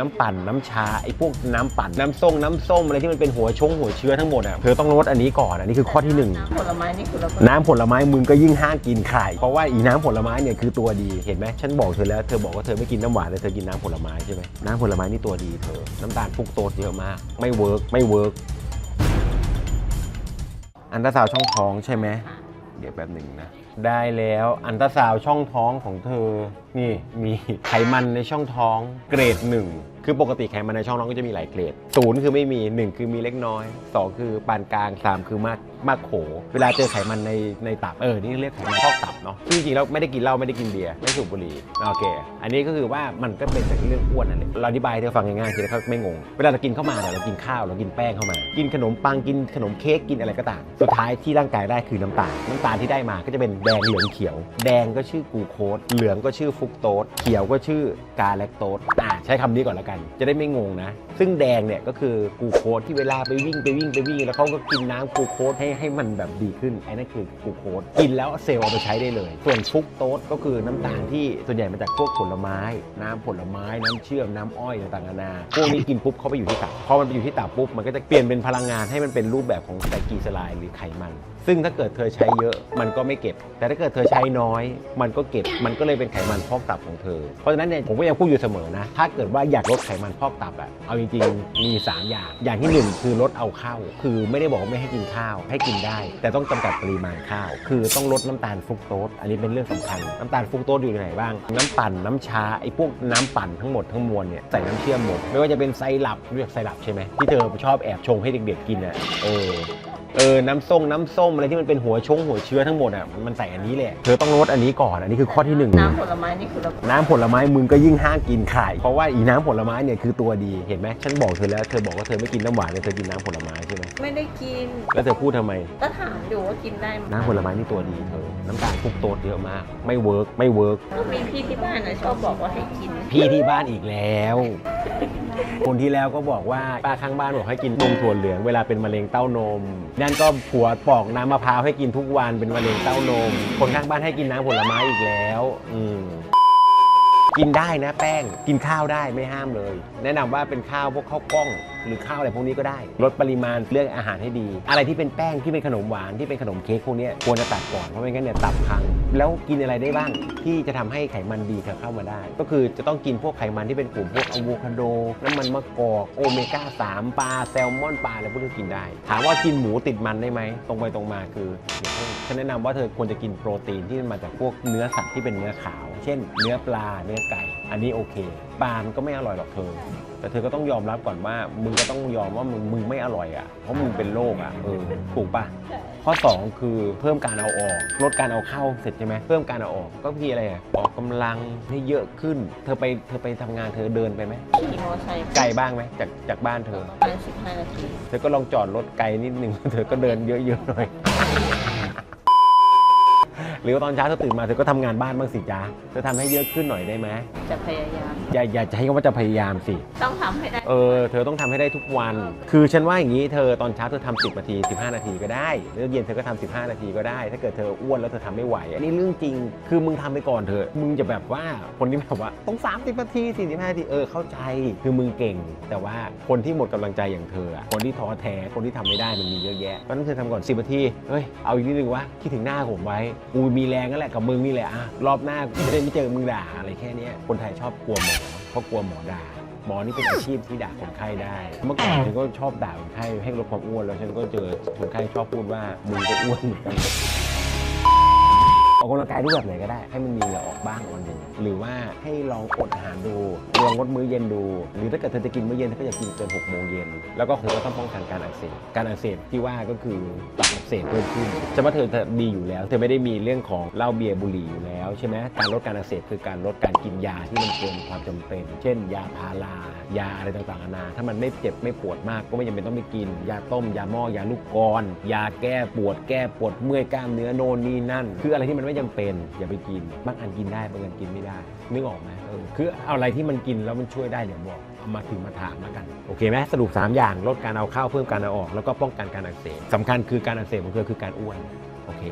น้ำปั่นน้ำชาไอ้พวกน้ำปั่นน้ำส้มน้ำส้มอะไรที่มันเป็นหัวชงหัวเชื้อทั้งหมดอะเธอต้องลดอันนี้ก่อนอันนี้คือข้อที่หนึ่งน้ำผลไม้นี่คือเราน้ำผลไม้มึงก็ยิ่งห้ามกินไข่ เพราะว่าอีน้ำผลไม้เนี่ยคือตัวดี เห็นไหมฉันบอกเธอแล้ว เธอบอกว่าเธอไม่กินน้ำหวานแต่เธอกินน้ำผลไม้ใช่ไหมน้ำผลไม้นี่ตัวดีเธอ น้ำตาลฟรุกโตสเยอะมาก ไม่เวิร์กไม่เวิร์กอันตราซาวด์ช่องท้องใช่ไหมค่ะเดี๋ยวแป๊บหนึ่งนะ ได้แล้วอันตราซาวด์ช่องท้องของเธอนี่มีไขมันในช่องท้องเกรดหนึ่งคือปกติไขมันในช่องท้องก็จะมีหลายเกรดศูนย์คือไม่มีหนึ่งคือมีเล็กน้อยสองคือปานกลางสามคือมากมากโข เวลาเจอไขมันในในตับเออนี่เรียกไขมันพอกตับเนาะซึ่จริงๆแล้วไม่ได้กินเหล้าไม่ได้กินเบียร์ไม่สูบบุหรี่โอเค อันนี้ก็คือว่ามันก็เป็นแต่เรื่องอ้วนนั่นแหละเราอธิบายให้เธอฟังง่ายๆทีละเขาไม่งง เวลาเรากินเข้ามาเนี่ยเรากินข้าวเรากินแป้งเข้ามา กินขนมปังกินขนมเค้กกินอะไรก็ตามสุดท้ายที่ร่างกายได้คือน้ำตาลน้ำตาลที่ได้มาก็จะเป็นแดงเหลืองเขียว แดงก็ชื่อกูโคสเหลืองก็ชื่อฟุกโตสเขียวก็ชื่อกาแลคโตสอ่าใช้คำนี้ก่อนแล้วกัน จะได้ไม่งงนะซึ่งแดงเนี่ยก็คือกูโคสที่เวลาไปวิ่งไปวิ่งไปวิ่ง แล้วเขาก็กินน้ำกูโคสให้ให้มันแบบดีขึ้นไอ้นั่นคือกูโคสกินแล้วเซลล์เอาไปใช้ได้เลย ส่วนฟุกโตสก็คือน้ำตาลที่ส่วนใหญ่มาจากพวกผลไม้ น้ำผลไม้น้ำเชื่อมน้ำอ้อยต่างๆนานาพวกนี้กินปุ๊บเขาไปอยู่ที่ตับพอมันไปอยู่ที่ตับปุ๊บมันก็จะเปลี่ยนเป็นพลังงานให้มันเป็นรูปแบบของไตรกลีเซอไรด์หรือไขมัน ซึ่งถ้าเกิดเธอใช้เยอะมันก็ไม่เก็บ แต่ถ้าเกิดเธอใช้น้อย มันก็เก็บมันก็เลยเป็นไขมันพอกตับของเธอเพราะฉะนั้นเนี่ยผมก็ยังพูดอยู่เสมอนะ ถ้าเกิดว่าอยากลดไขมันพอกตับอะเอาจริงๆ มี 3 อย่าง อย่างที่ 1 คือลดเอาข้าวคือไม่ได้บอกว่าไม่ให้กินข้าว ให้กินได้ แต่ต้องจำกัดปริมาณข้าว คือต้องลดน้ำตาลฟรุกโตส อันนี้เป็นเรื่องสำคัญ น้ำตาลฟรุกโตสอยู่ในไหนบ้าง น้ำปั่น น้ำชา ไอ้พวกน้ำปั่นทั้งหมดทั้งมวลเนี่ยใส่น้ำเชื่อมหมด ไม่ว่าจะเป็นไซรัปเรียกไซรัปใช่ไหมที่เธอชอบแอบชงให้เด็กๆกินอะเออ เออ น้ำส้มน้ำส้มอะไรที่มันเป็นหัวชงหัวเชื้อทั้งหมดอะ มันใส่อันนี้แหละ เธอต้องลดอันนี้ก่อน อันนี้คือข้อที่หนึ่ง น้ำผลไม้นี่คือเราน้ำผลไม้มึงก็ยิ่งห้ามกินไข่ เพราะว่าอีน้ำผลไม้เนี่ยคือตัวดี เห็นไหมฉันบอกเธอแล้ว เธอบอกว่าเธอไม่กินน้ำหวานแต่เธอกินน้ำผลไม้ใช่ไหมไม่ได้กิน แล้วเธอพูดทำไม ก็ถามอยู่ว่ากินได้ไหมน้ำผลไม้นี่ตัวดีเธอ น้ำตาลฟรุกโตสเยอะมาก ไม่เวิร์กไม่เวิร์กก็มีพี่ที่บ้านนะชอบบอกว่าให้กิน พี่ที่บ้านอีกแล้ว คนที่แล้วก็บอกว่าป้าข้างบ้านบอกให้กินนมถั่วเหลืองเวลาเป็นมะเร็งเต้านม นั่นก็ผัวปอกน้ำมะพร้าวให้กินทุกวันเป็นมะเร็งเต้านม คนข้างบ้านให้กินน้ำผลไม้อีกแล้ว อืมกินได้นะแป้งกินข้าวได้ไม่ห้ามเลย แนะนำว่าเป็นข้าวพวกข้าวกล้องหรือข้าวอะไรพวกนี้ก็ได้ ลดปริมาณเลือกอาหารให้ดี อะไรที่เป็นแป้งที่เป็นขนมหวานที่เป็นขนมเค้กพวกนี้ควรจะตัดก่อนเพราะไม่งั้นเนี่ยตับพัง แล้วกินอะไรได้บ้างที่จะทำให้ไขมันดีเข้ามาได้ ก็คือจะต้องกินพวกไขมันที่เป็นกลุ่มพวกอะโวคาโดน้ำมันมะกอกโอเมก้า3ปลาแซลมอนปลาอะไรพวกนี้กินได้ ถามว่ากินหมูติดมันได้ไหมตรงไปตรงมาคือฉันแนะนำว่าเธอควรจะกินโปรตีนที่มันมาจากพวกเนื้อสัตว์ที่เป็นเนื้อขาว เช่น เนื้อปลาเนื้อไก่ อันนี้โอเคปลามันก็ไม่อร่อยหรอกเธอ แต่เธอก็ต้องยอมรับก่อนว่ามึงก็ต้องยอมว่ามึงมึงไม่อร่อยอะเพราะมึงเป็นโรคอะเออถูกปะข้อ 2 คือเพิ่มการเอาออก ลดการเอาเข้าเสร็จใช่ไหมเพิ่มการเอาออกก็พี่อะไรอะออกกำลังให้เยอะขึ้น เธอไปเธอไปทำงานเธอเดินไปไหมขี่มอเตอร์ไซค์ไกลบ้างไหมจากจากบ้านเธอประมาณสิบห้านาทีเธอก็ลองจอดรถไกลนิดนึงเธอก็เดินเยอะๆหน่อย หรือว่าตอนเช้าเธอตื่นมาเธอก็ทำงานบ้านบ้างสิจ้าเธอทำให้เยอะขึ้นหน่อยได้ไหมจะพยายาม อย่าอย่าใช้คำว่าจะพยายามสิ ต้องทำให้ได้ เออ เธอต้องทำให้ได้ทุกวัน คือฉันว่าอย่างนี้ เธอตอนเช้าเธอทำ10นาที 15 นาทีก็ได้ แล้วเย็นเธอก็ทำ15 นาทีก็ได้ ถ้าเกิดเธออ้วนแล้วเธอทำไม่ไหว อันนี้เรื่องจริง คือมึงทำไปก่อนเถอะ มึงจะแบบว่าคนที่แบบว่าต้อง 30 นาที 45 นาที เออ เข้าใจ คือมึงเก่ง แต่ว่าคนที่หมดกำลังใจอย่างเธออะคนที่ท้อแท้ คนที่ทำไม่ได้มันมีเยอะแยะเพราะฉะนั้นเธอทำก่อน 10 นาที เฮ้ย เอาอีกนิดนึงวะ คิดถึงหน้าผมไว้กูมีแรงนั่นแหละกับมึงนี่แหละอะรอบหน้ากูจะได้ไม่เจอมึงด่าอะไรแค่เนี้ยคนไทยชอบกลัวหมอเพราะกลัวหมอด่าหมอนี่เป็นอาชีพที่ด่าคนไข้ได้ เมื่อก่อนฉันก็ชอบด่าคนไข้ให้ลดความอ้วนแล้วฉันก็เจอคนไข้ชอบพูดว่ามึงก็อ้วนเหมือนกัน กายรูปแบบไหนก็ได้ ให้มันมีเหงื่อออกบ้างวันหนึ่งหรือว่าให้ลองอดอาหารดูลองงดมื้อเย็นดู หรือถ้าเกิดเธอจะกินมื้อเย็นเธอก็อย่ากินเกิน6โมงเย็นแล้วก็เธอก็ต้องป้องกันการอักเสบการอักเสบที่ว่าก็คือตับอักเสบเพิ่มขึ้นจะว่าเธอเธอดีอยู่แล้ว เธอไม่ได้มีเรื่องของเหล้าเบียร์บุหรี่อยู่แล้วใช่ไหมการลดการอักเสบคือการลดการกินยาที่มันเกินความจำเป็น เช่น ยาพารายาอะไรต่างๆนานาถ้ามันไม่เจ็บไม่ปวดมากก็ไม่จำเป็นต้องไปกิน ยาต้ม ยาหม้อยาลูกกรอนยาแก้ปวดแก้ปวดเมื่อยกล้ามเนื้อโน่นนี่นั่น คืออะไรที่มันไม่จำเป็นอย่าไปกินบางอันกินได้บางอันกินไม่ได้นึกออกไหมเออคือเอาอะไรที่มันกินแล้วมันช่วยได้เดี๋ยวบอกเอามาถึงมาถามแล้วกันโอเคไหมสรุป 3 อย่างลดการเอาเข้าเพิ่มการเอาออก แล้วก็ป้องกันการอักเสบสำคัญคือการอักเสบของเธอคือการอ้วนโอเค